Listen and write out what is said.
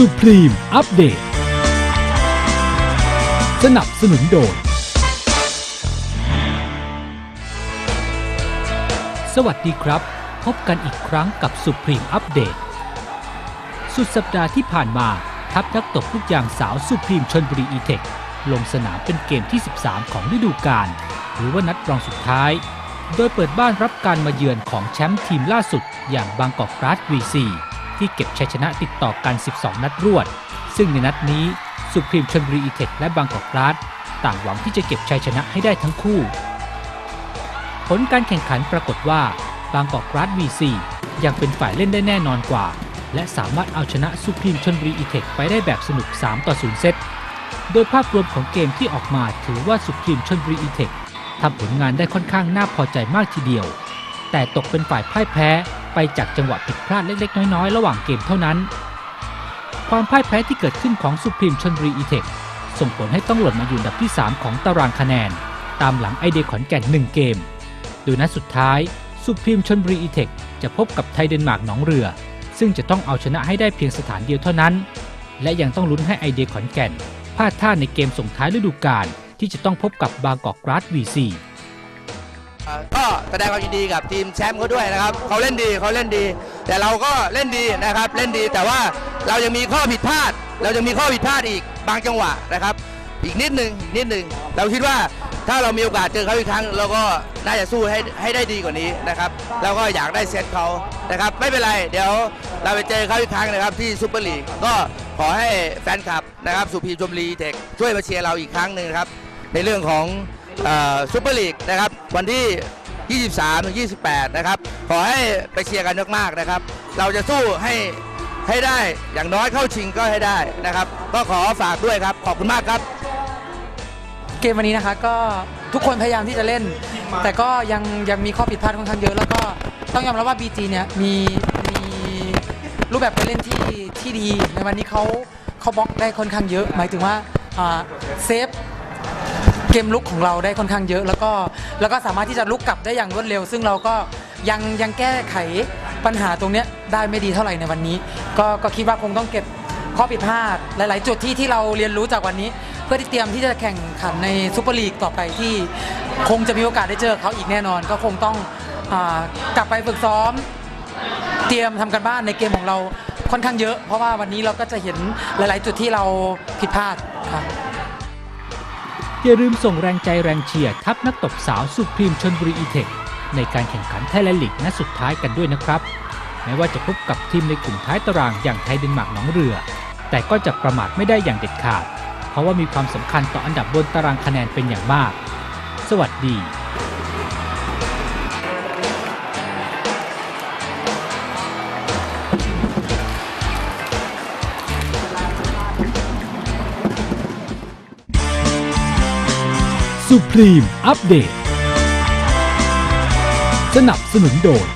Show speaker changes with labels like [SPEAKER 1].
[SPEAKER 1] สุพรีมอัปเดต สนับสนุนโดย สวัสดีครับ พบกันอีกครั้งกับสุพรีมอัปเดต สุดสัปดาห์ที่ผ่านมา ทัพนักตบลูกยางสาวสุพรีมชนบุรีอีเทค ลงสนามเป็นเกมที่ 13 ของฤดูกาลหรือว่านัดรองสุดท้าย โดยเปิดบ้านรับการมาเยือนของแชมป์ทีมล่าสุดอย่างบางกอกกราส VC ที่เก็บชัยชนะติดต่อกัน 12 นัดรวด ซึ่งในนัดนี้สุพรีมชนบุรีอีเทคและบางกอกกราสต่างหวังที่จะเก็บชัยชนะให้ได้ทั้งคู่ ผลการแข่งขันปรากฏว่าบางกอกกราส VC ยังเป็นฝ่ายเล่นได้แน่นอนกว่า และสามารถเอาชนะสุพรีมชนบุรีอีเทคไปได้แบบสนุก 3 ต่อ 0 เซต โดยภาพรวมของเกมที่ออกมาถือว่าสุพรีมชนบุรีอีเทคทำผลงานได้ค่อนข้างน่าพอใจมากทีเดียว แต่ตกเป็นฝ่ายพ่ายแพ้ ไปจากจังหวะผิดพลาดเล็กๆ น้อยๆ ระหว่างเกมเท่านั้น ความพ่ายแพ้ที่เกิดขึ้นของสุพรีมชนบุรีอีเทคส่งผลให้ต้องหล่นมาอยู่อันดับที่ 3 ของตารางคะแนน ตามหลังไอเดียขอนแก่น 1 เกม โดยนัดสุดท้ายสุพรีมชนบุรีอีเทคจะพบกับไทยเดนมาร์กหนองเรือ ซึ่งจะต้องเอาชนะให้ได้เพียงสถานเดียวเท่านั้น และยังต้องลุ้นให้ไอเดียขอนแก่นพลาดท่าในเกมส่งท้ายฤดูกาลที่จะต้องพบกับบางกอกกราส VC
[SPEAKER 2] เอ่อ ก็แสดงความยินดีกับทีมแชมป์เขาด้วยนะครับเขาเล่นดีเขาเล่นดี แต่เราก็เล่นดีนะครับเล่นดีแต่ว่าเรายังมีข้อผิดพลาด เรายังมีข้อผิดพลาดอีกบางจังหวะนะครับ อีกนิดหนึ่งนิดหนึ่งเราคิดว่าถ้าเรามีโอกาสเจอเขาอีกครั้งเราก็น่าจะสู้ให้ให้ได้ดีกว่านี้นะครับแล้วก็อยากได้เซตเขานะครับไม่เป็นไร เดี๋ยวเราไปเจอเขาอีกครั้งนะครับที่ซูเปอร์ลีกก็ขอให้แฟนคลับนะครับสุพีชมรีเทคช่วยมาเชียร์เราอีกครั้งหนึ่งครับในเรื่องของ ซูเปอร์ลีกนะครับวันที่ 23ถึง28 นะครับ ขอให้ไปเชียร์กันมากๆนะครับ เราจะสู้ให้ให้ได้อย่างน้อยเข้าชิงก็ให้ได้นะครับ ก็ขอฝากด้วยครับ ขอบคุณมากครับ
[SPEAKER 3] เกมวันนี้นะคะก็ทุกคนพยายามที่จะเล่น แต่ก็ยังยังมีข้อผิดพลาดค่อนข้างเยอะ แล้วก็ต้องยอมรับว่า BG เนี่ยมีมีรูปแบบการเล่นที่ที่ดี ในวันนี้เขาเขาบล็อกได้ค่อนข้างเยอะ หมายถึงว่าอ่าเซฟ เกมลุกของเราได้ค่อนข้างเยอะ แล้วก็แล้วก็สามารถที่จะลุกกลับได้อย่างรวดเร็ว ซึ่งเราก็ยังยังแก้ไขปัญหาตรงเนี้ยได้ไม่ดีเท่าไหร่ในวันนี้ ก็ก็คิดว่าคงต้องเก็บข้อผิดพลาดหลาย ๆ จุดที่ที่เราเรียนรู้จากวันนี้ เพื่อที่เตรียมที่จะแข่งขันในซูเปอร์ลีกต่อไปที่คงจะมีโอกาสได้เจอเขาอีกแน่นอน ก็คงต้องอากลับไปฝึกซ้อม เตรียมทำกันบ้านในเกมของเราค่อนข้างเยอะ เพราะว่าวันนี้เราก็จะเห็นหลาย ๆ จุดที่เราผิดพลาดครับ
[SPEAKER 1] อย่าลืมส่งแรงใจแรงเชียร์ทัพนักตบสาวสุพรีมชนบุรีอีเทคในการแข่งขันไทยแลนด์ลีกนัดสุดท้ายกันด้วยนะครับแม้ว่าจะพบกับทีมในกลุ่มท้ายตารางอย่างไทยเดนมาร์กหนองเรือ แต่ก็จะประมาทไม่ได้อย่างเด็ดขาด เพราะว่ามีความสำคัญต่ออันดับบนตารางคะแนนเป็นอย่างมาก สวัสดี สุพรีมอัปเดต สนับสนุนโดย